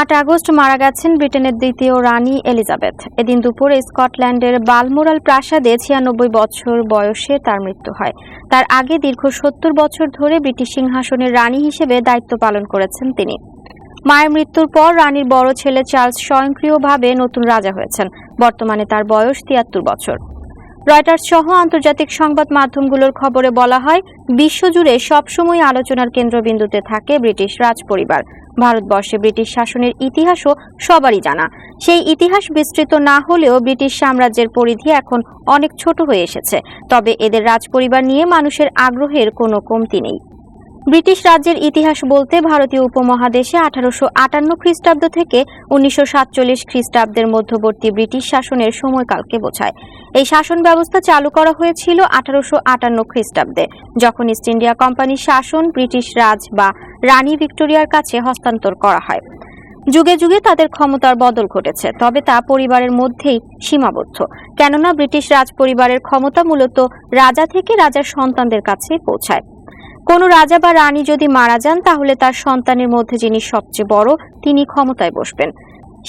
আট আগস্ট মারা গেছেন ব্রিটেনের দ্বিতীয় রানী এলিজাবেথ। এদিন দুপুরে স্কটল্যান্ডের বালমোরাল প্রাসাদে ছিয়ানব্বই বছর বয়সে তার মৃত্যু হয়। তার আগে দীর্ঘ সত্তর বছর ধরে ব্রিটিশ সিংহাসনের রানী হিসেবে দায়িত্ব পালন করেছেন তিনি। মায়ের মৃত্যুর পর রানীর বড় ছেলে চার্লস স্বয়ংক্রিয়ভাবে নতুন রাজা হয়েছেন। বর্তমানে তার বয়স তিয়াত্তর বছর। রয়টার্স সহ আন্তর্জাতিক সংবাদ মাধ্যমগুলোর খবরে বলা হয়, বিশ্বজুড়ে সবসময় আলোচনার কেন্দ্রবিন্দুতে থাকে ব্রিটিশ রাজপরিবার। ভারতবর্ষে ব্রিটিশ শাসনের ইতিহাসও সবারই জানা। সেই ইতিহাস বিস্তৃত না হলেও ব্রিটিশ সাম্রাজ্যের পরিধি এখন অনেক ছোট হয়ে এসেছে। তবে এদের রাজপরিবার নিয়ে মানুষের আগ্রহের কোনো কমতি নেই। ব্রিটিশ রাজ্যের ইতিহাস বলতে ভারতীয় উপমহাদেশে আঠারোশো আটান্ন খ্রিস্টাব্দ থেকে উনিশশো সাতচল্লিশ খ্রিস্টাব্দের মধ্যবর্তী ব্রিটিশ শাসনের সময়কালকে বোঝায়। এই শাসন ব্যবস্থা চালু করা হয়েছিল আঠারোশো আটান্ন খ্রিস্টাব্দে, যখন ইস্ট ইন্ডিয়া কোম্পানির শাসন ব্রিটিশ রাজ বা রানী ভিক্টোরিয়ার কাছে হস্তান্তর করা হয়। যুগে যুগে তাদের ক্ষমতার বদল ঘটেছে, তবে তা পরিবারের মধ্যেই সীমাবদ্ধ। কেননা ব্রিটিশ রাজ পরিবারের ক্ষমতা মূলত রাজা থেকে রাজার সন্তানদের কাছে পৌঁছায়। কোনো রাজা বা রানী যদি মারা যান, তাহলে তার সন্তানের মধ্যে যিনি সবচেয়ে বড়, তিনি ক্ষমতায় বসবেন।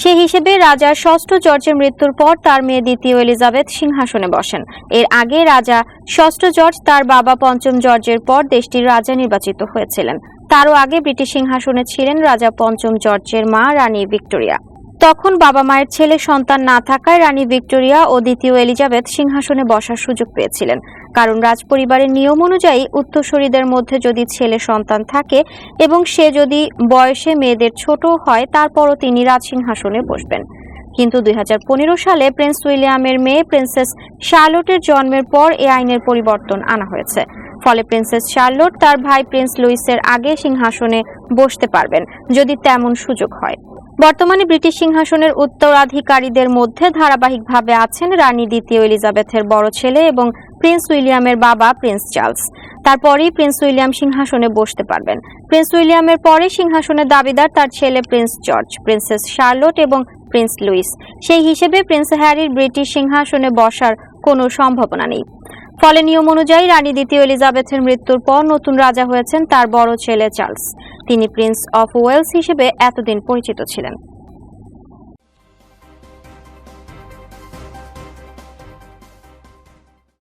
সেই হিসেবে রাজার ষষ্ঠ জর্জের মৃত্যুর পর তার মেয়ে দ্বিতীয় এলিজাবেথ সিংহাসনে বসেন। এর আগে রাজা ষষ্ঠ জর্জ তার বাবা পঞ্চম জর্জের পর দেশটির রাজা নির্বাচিত হয়েছিলেন। তারও আগে ব্রিটিশ সিংহাসনে ছিলেন রাজা পঞ্চম জর্জের মা, রানী ভিক্টোরিয়া। তখন বাবা মায়ের ছেলে সন্তান না থাকায় রানী ভিক্টোরিয়া ও দ্বিতীয় এলিজাবেথ সিংহাসনে বসার সুযোগ পেয়েছিলেন। কারণ রাজপরিবারের নিয়ম অনুযায়ী উত্তরসূরিদের মধ্যে যদি ছেলে সন্তান থাকে এবং সে যদি বয়সে মেয়েদের ছোট হয়, তারপরও তিনি রাজসিংহাসনে বসবেন। কিন্তু দুই হাজার পনেরো সালে প্রিন্স উইলিয়ামের মেয়ে প্রিন্সেস শার্লটের জন্মের পর এ আইনের পরিবর্তন আনা হয়েছে। ফলে প্রিন্সেস শার্লট তার ভাই প্রিন্স লুইসের আগে সিংহাসনে বসতে পারবেন, যদি তেমন সুযোগ হয়। বর্তমানে ব্রিটিশ সিংহাসনের উত্তরাধিকারীদের মধ্যে ধারাবাহিকভাবে আছেন রানী দ্বিতীয় এলিজাবেথের বড় ছেলে এবং প্রিন্স উইলিয়ামের বাবা প্রিন্স চার্লস। তারপরেই প্রিন্স উইলিয়াম সিংহাসনে বসতে পারবেন। প্রিন্স উইলিয়ামের পরে সিংহাসনের দাবিদার তার ছেলে প্রিন্স জর্জ, প্রিন্সেস শার্লট এবং প্রিন্স লুইস। সেই হিসেবে প্রিন্স হ্যারির ব্রিটিশ সিংহাসনে বসার কোনো সম্ভাবনা নেই। ফলে নিয়ম অনুযায়ী রানী দ্বিতীয় এলিজাবেথের মৃত্যুর পর নতুন রাজা হয়েছেন তার বড় ছেলে চার্লস। তিনি প্রিন্স অফ ওয়েলস হিসেবে এতদিন পরিচিত ছিলেন।